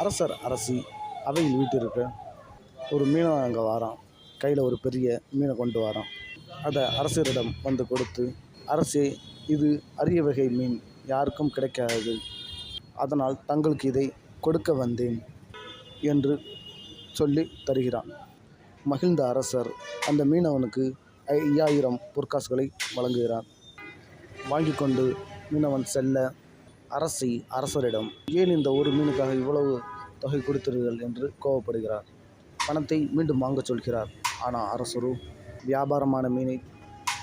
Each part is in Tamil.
அரசர் அரசி அவையில் வீட்டிருக்க ஒரு மீனவன் அங்கே வாரான். கையில் ஒரு பெரிய மீனை கொண்டு வரான். அதை அரசரிடம் வந்து கொடுத்து அரசே இது அரிய வகை மீன் யாருக்கும் கிடைக்காது. அதனால் தங்களுக்கு இதை கொடுக்க வந்தேன் என்று சொல்லி தருகிறான். மகிழ்ந்த அரசர் அந்த மீனவனுக்கு ஐயாயிரம் பொற்காசுகளை வழங்குகிறார். வாங்கி கொண்டு மீனவன் செல்ல அரசி அரசரிடம் ஏன் இந்த ஒரு மீனுக்காக இவ்வளவு தொகை கொடுத்தீர்கள் என்று கோவப்படுகிறார். பணத்தை மீண்டும் வாங்கச் சொல்கிறார். ஆனால் அரசரோ வியாபாரமான மீனை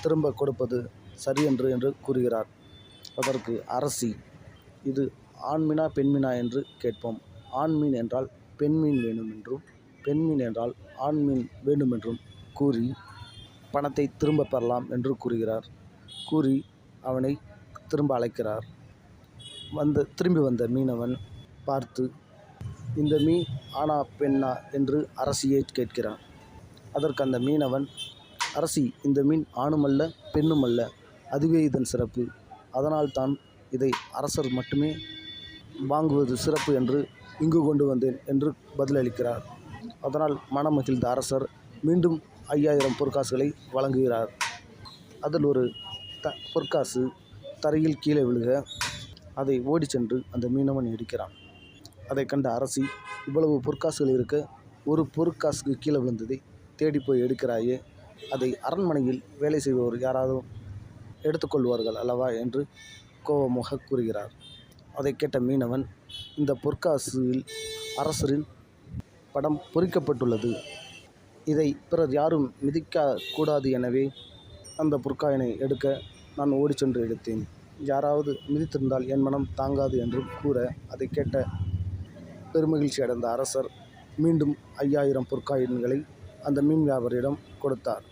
திரும்ப கொடுப்பது சரியன்று என்று கூறுகிறார். அதற்கு அரசி இது ஆண் மீனா என்று கேட்போம். ஆண் மீன் என்றால் பெண் மீன் என்றும் பெண் மீன் என்றால் ஆண் மீன் வேண்டும் என்றும் கூறி பணத்தை திரும்ப பெறலாம் என்று கூறுகிறார். கூறி அவனை திரும்ப அழைக்கிறார். வந்து திரும்பி வந்த மீனவன் பார்த்து இந்த மீன் ஆனா பெண்ணா? என்று அரசியை கேட்கிறான். அதற்கு அந்த மீனவன் அரசி இந்த மீன் ஆணுமல்ல பெண்ணுமல்ல. அதுவே இதன் சிறப்பு. அதனால்தான் இதை அரசர் மட்டுமே வாங்குவது சிறப்பு என்று இங்கு கொண்டு வந்தேன் என்று பதிலளிக்கிறார். அதனால் மனமகிழ்ந்த அரசர் மீண்டும் ஐயாயிரம் பொற்காசுகளை வழங்குகிறார். அதில் ஒரு த பொற்காசு தரையில் கீழே விழுக அதை ஓடி சென்று அந்த மீனவன் எடுக்கிறான் அதை கண்ட அரசி இவ்வளவு பொற்காசுகள் இருக்க ஒரு பொற்காசுக்கு கீழே விழுந்ததை தேடி போய் எடுக்கிறாயே அதை அரண்மனையில் வேலை செய்பவர் யாராவது எடுத்துக்கொள்வார்கள் அல்லவா? என்று கோபமாக கூறுகிறார். அதை கேட்ட மீனவன் இந்த பொற்காசில் அரசரின் படம் பொறிக்கப்பட்டுள்ளது. இதை பிறர் யாரும் மிதிக்க கூடாது எனவே அந்த பொற்காயினை எடுக்க நான் ஓடி சென்று எடுத்தேன். யாராவது மிதித்திருந்தால் என் மனம் தாங்காது என்று கூற அதை கேட்ட பெருமகிழ்ச்சி அடைந்த அரசர் மீண்டும் ஐயாயிரம் பொற்காயின்களை அந்த மீன் வியாபாரியிடம் கொடுத்தார்.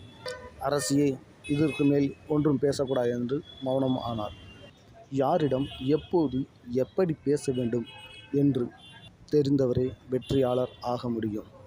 அரசியே இதற்கு மேல் ஒன்றும் பேசக்கூடாது என்று மௌனம் ஆனார். யாரிடம் எப்போது எப்படி பேச வேண்டும்? என்று தெரிந்தவரே வெற்றியாளர் ஆக முடியும்.